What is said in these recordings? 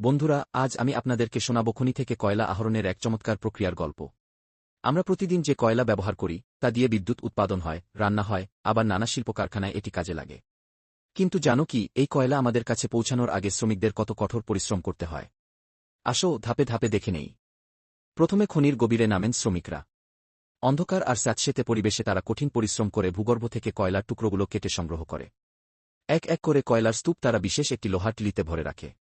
বন্ধুরা, আজ আমি আপনাদেরকে শোনাব খনি থেকে কয়লা আহরণের এক চমৎকার প্রক্রিয়ার গল্প। আমরা প্রতিদিন যে কয়লা ব্যবহার করি, তা দিয়ে বিদ্যুৎ উৎপাদন হয়, রান্না হয়, আবার নানা শিল্প কারখানায় এটি কাজে লাগে। কিন্তু জানো কি, এই কয়লা আমাদের কাছে পৌঁছানোর আগে শ্রমিকদের কত কঠোর পরিশ্রম করতে হয়। আসো, ধাপে ধাপে দেখে নেই। প্রথমে খনির গভীরে নামেন শ্রমিকরা। অন্ধকার আর স্যাঁতসেতে পরিবেশে তারা কঠিন পরিশ্রম করে ভূগর্ভ থেকে কয়লার টুকরোগুলো কেটে সংগ্রহ করে। এক এক করে কয়লার স্তূপ তারা বিশেষ একটি লোহার টিলিতে ভরে রাখে।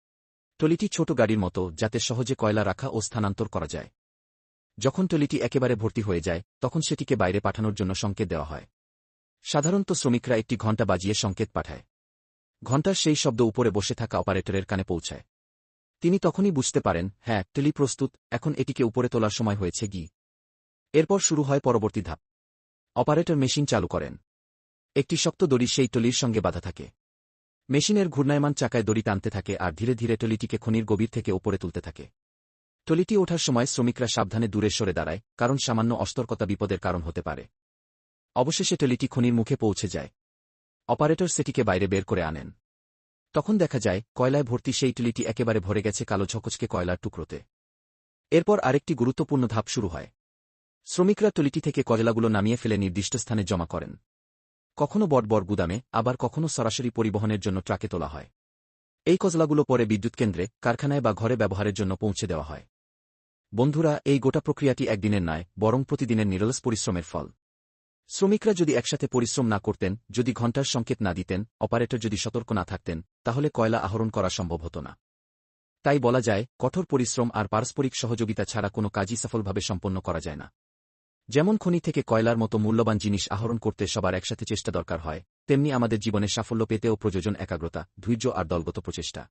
টলিটি ছোট গাড়ির মতো, যাতে সহজে কয়লা রাখা ও স্থানান্তর করা যায়। যখন টলিটি একেবারে ভর্তি হয়ে যায়, তখন সেটিকে বাইরে পাঠানোর জন্য সংকেত দেওয়া হয়। সাধারণত শ্রমিকরা একটি ঘণ্টা বাজিয়ে সংকেত পাঠায়। ঘণ্টার সেই শব্দ উপরে বসে থাকা অপারেটরের কানে পৌঁছায়। তিনি তখনই বুঝতে পারেন হ্যাঁ টেলি প্রস্তুত, এখন এটিকে উপরে তোলার সময় হয়েছে গি। এরপর শুরু হয় পরবর্তী ধাপ। অপারেটর মেশিন চালু করেন। একটি শক্ত দড়ি সেই টলির সঙ্গে বাধা থাকে। মেশিনের ঘূর্ণায়মান চাকায় দড়ি টানতে থাকে আর ধীরে ধীরে টলিটিকে খনির গভীর থেকে ওপরে তুলতে থাকে। টলিটি ওঠার সময় শ্রমিকরা সাবধানে দূরে সরে দাঁড়ায়, কারণ সামান্য অস্তর্কতা বিপদের কারণ হতে পারে। অবশেষে টলিটি খনির মুখে পৌঁছে যায়। অপারেটর সেটিকে বাইরে বের করে আনেন। তখন দেখা যায়, কয়লায় ভর্তি সেই টলিটি একেবারে ভরে গেছে কালো ঝকচকে কয়লার টুকরোতে। এরপর আরেকটি গুরুত্বপূর্ণ ধাপ শুরু হয়। শ্রমিকরা টলিটি থেকে কয়লাগুলো নামিয়ে ফেলে নির্দিষ্ট স্থানে জমা করেন। কখনো বটবর গুদামে আবার কখনো সরাসরি পরিবহনের জন্য ট্রাকে তোলা হয়। এই কজলাগুলো পরে বিদ্যুৎ কেন্দ্রে, কারখানায় বা ঘরে ব্যবহারের জন্য পৌঁছে দেওয়া হয়। বন্ধুরা, এই গোটা প্রক্রিয়াটি একদিনের নয়, বরং প্রতিদিনের নিরলস পরিশ্রমের ফল। শ্রমিকরা যদি একসাথে পরিশ্রম না করতেন, যদি ঘণ্টার সংকেত না দিতেন, অপারেটর যদি সতর্ক না থাকতেন, তাহলে কয়লা আহরণ করা সম্ভব হতো না। তাই বলা যায়, কঠোর পরিশ্রম আর পারস্পরিক সহযোগিতা ছাড়া কোনো কাজই সফলভাবে সম্পন্ন করা যায় না। যেমন খনি থেকে কয়লার মতো মূল্যবান জিনিস আহরণ করতে সবার একসাথে চেষ্টা দরকার হয়, তেমনি আমাদের জীবনে সাফল্য পেতেও প্রয়োজন একাগ্রতা, ধৈর্য আর দলগত প্রচেষ্টা।